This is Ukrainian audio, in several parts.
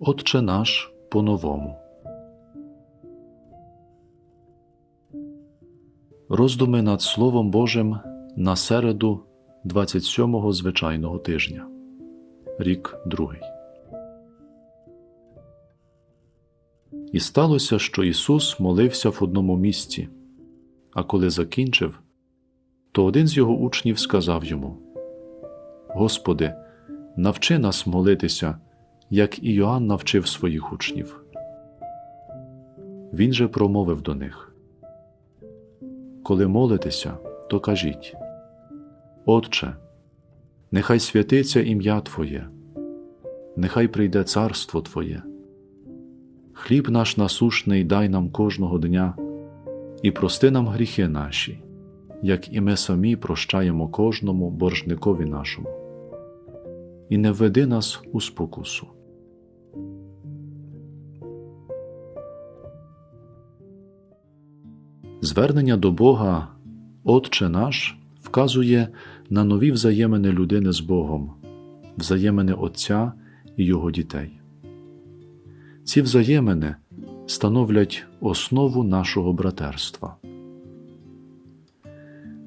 Отче наш по-новому. Роздуми над Словом Божим на середу 27-го звичайного тижня. Рік другий. І сталося, що Ісус молився в одному місці, а коли закінчив, то один з його учнів сказав йому: Господи, навчи нас молитися як і Йоанн навчив своїх учнів. Він же промовив до них Коли молитеся, то кажіть Отче, нехай святиться ім'я Твоє, нехай прийде царство Твоє. Хліб наш насушний дай нам кожного дня і прости нам гріхи наші, як і ми самі прощаємо кожному боржникові нашому, і не введи нас у спокусу. Звернення до Бога, Отче наш, вказує на нові взаємини людини з Богом, взаємини Отця і Його дітей. Ці взаємини становлять основу нашого братерства.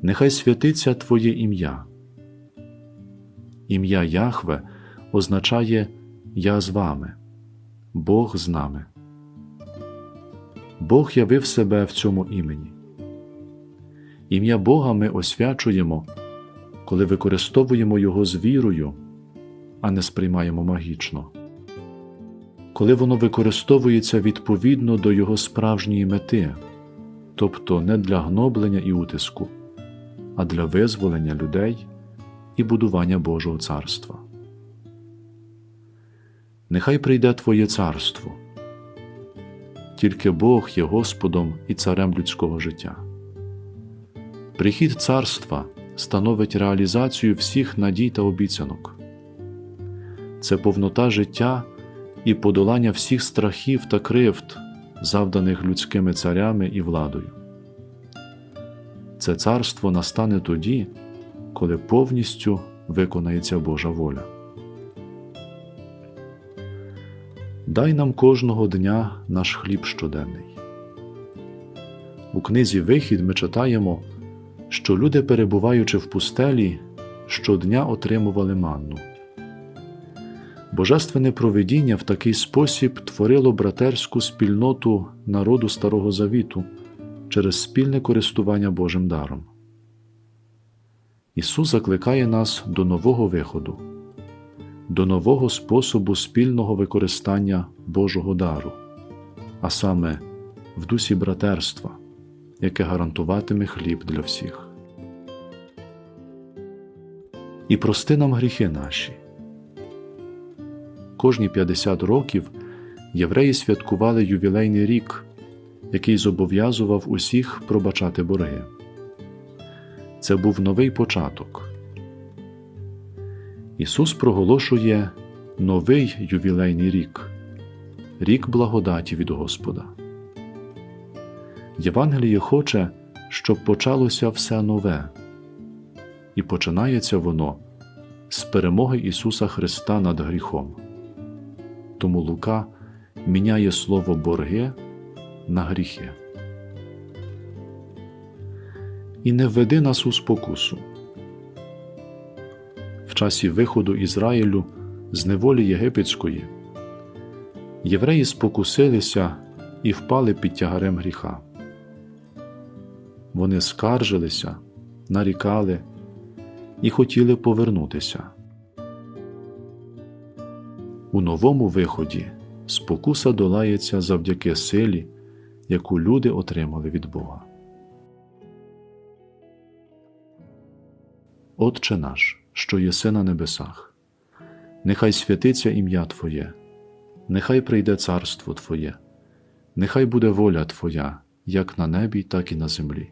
Нехай святиться Твоє ім'я. Ім'я Яхве означає Я з вами, Бог з нами. Бог явив себе в цьому імені. Ім'я Бога ми освячуємо, коли використовуємо Його з вірою, а не сприймаємо магічно, коли воно використовується відповідно до Його справжньої мети, тобто не для гноблення і утиску, а для визволення людей і будування Божого царства. Нехай прийде Твоє царство тільки Бог є Господом і царем людського життя. Прихід царства становить реалізацію всіх надій та обіцянок, це повнота життя і подолання всіх страхів та кривд, завданих людськими царями і владою. Це царство настане тоді, коли повністю виконається Божа воля. Дай нам кожного дня наш хліб щоденний. У книзі Вихід ми читаємо, що люди, перебуваючи в пустелі, щодня отримували манну. Божественне провидіння в такий спосіб творило братерську спільноту народу Старого Завіту через спільне користування Божим даром. Ісус закликає нас до нового виходу до нового способу спільного використання Божого дару, а саме в дусі братерства, яке гарантуватиме хліб для всіх. І прости нам гріхи наші. Кожні 50 років євреї святкували ювілейний рік, який зобов'язував усіх пробачати борги. Це був новий початок. Ісус проголошує новий ювілейний рік, рік благодаті від Господа. Євангеліє хоче, щоб почалося все нове, і починається воно з перемоги Ісуса Христа над гріхом. Тому Лука міняє слово борги на гріхи. І не введи нас у спокусу в часі виходу Ізраїлю з неволі єгипетської, євреї спокусилися і впали під тягарем гріха. Вони скаржилися, нарікали і хотіли повернутися. У новому виході спокуса долається завдяки силі, яку люди отримали від Бога. Отче наш що єси на небесах, нехай святиться ім'я Твоє, нехай прийде царство Твоє, нехай буде воля Твоя, як на небі, так і на землі.